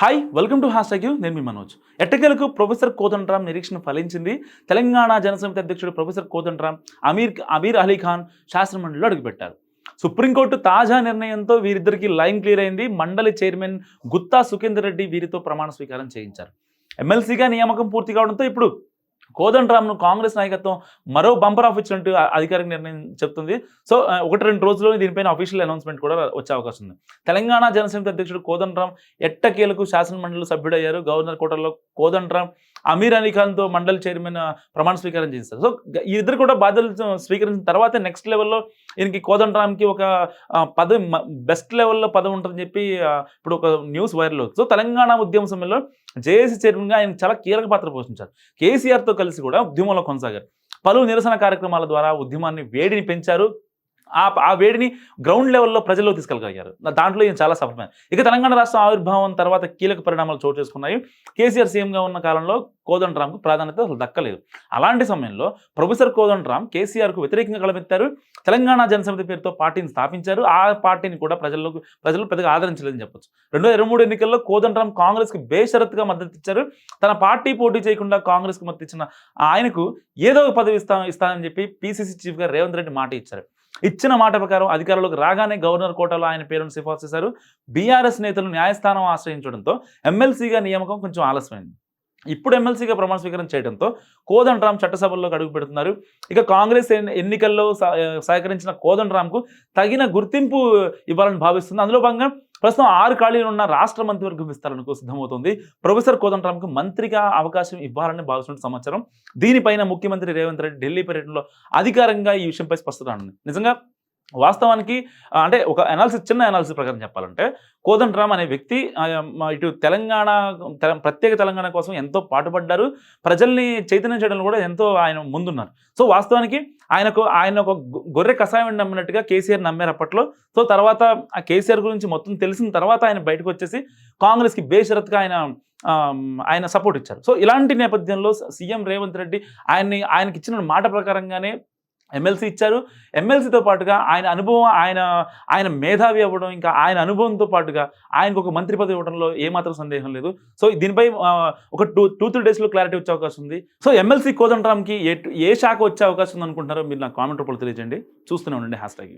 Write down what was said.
Hi welcome to hash you నేను మీ మనోజ్. ఎట్టకేలకు ప్రొఫెసర్ కోదండరామ్ నిరీక్షణ ఫలించింది. తెలంగాణ జనసమితి అధ్యక్షుడు ప్రొఫెసర్ కోదండరామ్ అమీర్ అమీర్ అలీ ఖాన్ శాసనమండలిలో అడుగుపెట్టారు. సుప్రీంకోర్టు తాజా నిర్ణయంతో వీరిద్దరికి లైన్ క్లియర్ అయింది. మండలి చైర్మన్ గుత్తా సుఖేందర్ రెడ్డి వీరితో ప్రమాణ స్వీకారం చేయించారు. ఎమ్మెల్సీగా నియామకం పూర్తి కావడంతో ఇప్పుడు కోదండరామ్ను కాంగ్రెస్ నాయకత్వం మరో బంపర్ ఆఫ్ ఇచ్చినట్టు అధికారిక నిర్ణయం చెప్తుంది. సో ఒకటి రెండు రోజుల్లో దీనిపైన అఫీషియల్ అనౌన్స్మెంట్ కూడా వచ్చే అవకాశం ఉంది. తెలంగాణ జనసమితి అధ్యక్షుడు కోదండరాం ఎట్టకేలకు శాసనమండలి సభ్యుడయ్యారు. గవర్నర్ కోటలో కోదండరామ్ అమీర్ అలీ ఖాన్తో చైర్మన్ ప్రమాణ స్వీకారం చేస్తారు సో ఈ ఇద్దరు కూడా బాధ్యతలు స్వీకరించిన తర్వాత నెక్స్ట్ లెవెల్లో ఈయనకి కోదండరామ్కి ఒక పదం పదవి బెస్ట్ లెవెల్లో పదవి ఉంటుందని చెప్పి ఇప్పుడు ఒక న్యూస్ వైరల్ అవుతుంది. సో తెలంగాణ ఉద్యమ సమయంలో జేఏసీ చైర్మన్గా ఆయన చాలా కీలక పాత్ర పోషించారు. కేసీఆర్తో కలిసి కూడా ఉద్యమంలో కొనసాగారు. పలు నిరసన కార్యక్రమాల ద్వారా ఉద్యమాన్ని వేడిని పెంచారు. ఆ ఆ వేడిని గ్రౌండ్ లెవెల్లో ప్రజల్లో తీసుకెళ్ళగలిగారు. దాంట్లో ఈయన చాలా సఫలమైన. ఇక తెలంగాణ రాష్ట్ర ఆవిర్భావం తర్వాత కీలక పరిణామాలు చోటు చేసుకున్నాయి. కేసీఆర్ సీఎంగా ఉన్న కాలంలో కోదండరామ్కు ప్రాధాన్యత అసలు దక్కలేదు. అలాంటి సమయంలో ప్రొఫెసర్ కోదండరామ్ కేసీఆర్కు వ్యతిరేకంగా కలపెత్తారు తెలంగాణ జనసమితి పేరుతో పార్టీని స్థాపించారు. ఆ పార్టీని కూడా ప్రజలకు ప్రజలు పెద్దగా ఆదరించలేదని చెప్పొచ్చు. రెండు వేల ఇరవై మూడు ఎన్నికల్లో కోదండరామ్ కాంగ్రెస్కి బేషరత్గా మద్దతు ఇచ్చారు. తన పార్టీ పోటీ చేయకుండా కాంగ్రెస్కి మద్దతు ఇచ్చిన ఆయనకు ఏదో ఒక పదవి ఇస్తా ఇస్తానని చెప్పి పీసీసీ చీఫ్గా రేవంత్ రెడ్డి మాట ఇచ్చారు. ఇచ్చిన మాట ప్రకారం అధికారంలోకి రాగానే గవర్నర్ కోటలో ఆయన పేరును సిఫార్సు చేశారు. బీఆర్ఎస్ నేతలు న్యాయస్థానం ఆశ్రయించడంతో ఎమ్మెల్సీగా నియామకం కొంచెం ఆలస్యమైంది. ఇప్పుడు ఎమ్మెల్సీగా ప్రమాణ స్వీకారం చేయడంతో కోదండరామ్ చట్టసభల్లోకి అడుగు పెడుతున్నారు. ఇక కాంగ్రెస్ ఎన్ని- ఎన్నికల్లో సహ- సహకరించిన కోదండరామ్కు తగిన గుర్తింపు ఇవ్వాలని భావిస్తుంది అందులో భాగంగా ప్రస్తుతం ఆరు ఖాళీలు ఉన్న రాష్ట్ర మంత్రివర్గం విస్తరణకు సిద్ధమవుతుంది. ప్రొఫెసర్ కోదండరామ్కి మంత్రిగా అవకాశం ఇవ్వాలని భావిస్తున్న సమాచారం. దీనిపైన ముఖ్యమంత్రి రేవంత్ రెడ్డి ఢిల్లీ పర్యటనలో అధికారంగా ఈ విషయంపై స్పష్టత నిజంగా వాస్తవానికి అంటే ఒక అనాలిసిస్ చిన్న అనాలిసిస్ ప్రకారం చెప్పాలంటే కోదండరామ్ అనే వ్యక్తి ఇటు తెలంగాణ తెల- ప్రత్యేక తెలంగాణ కోసం ఎంతో పాటుపడ్డారు. ప్రజల్ని చైతన్యం చేయడంలో కూడా ఎంతో ఆయన ముందున్నారు. సో వాస్తవానికి ఆయనకు ఆయన ఒక గొ- గొర్రె కషాయం నమ్మినట్టుగా కేసీఆర్ నమ్మారు అప్పట్లో. సో తర్వాత ఆ కేసీఆర్ గురించి మొత్తం తెలిసిన తర్వాత ఆయన బయటకు వచ్చేసి కాంగ్రెస్కి బేషరత్గా ఆయన ఆయన సపోర్ట్ ఇచ్చారు. సో ఇలాంటి నేపథ్యంలో సీఎం రేవంత్ రెడ్డి ఆయన్ని ఆయనకి ఇచ్చిన మాట ప్రకారంగానే ఎమ్మెల్సీ ఇచ్చారు. ఎమ్మెల్సీతో పాటుగా ఆయన అనుభవం ఆయన ఆయన మేధావి అవ్వడం ఇంకా ఆయన అనుభవంతో పాటుగా ఆయనకు ఒక మంత్రి పదవి ఇవ్వడంలో ఏమాత్రం సందేహం లేదు. సో దీనిపై ఒక టూ టూ త్రీ డేస్లో క్లారిటీ వచ్చే అవకాశం ఉంది. సో ఎమ్మెల్సీ కోదండరామ్కి ఏ ఏ శాఖ వచ్చే అవకాశం ఉంది అనుకుంటున్నారో మీరు నాకు కామెంట్ రూపంలో తెలియజేయండి. చూస్తూనే ఉండండి. Hash tag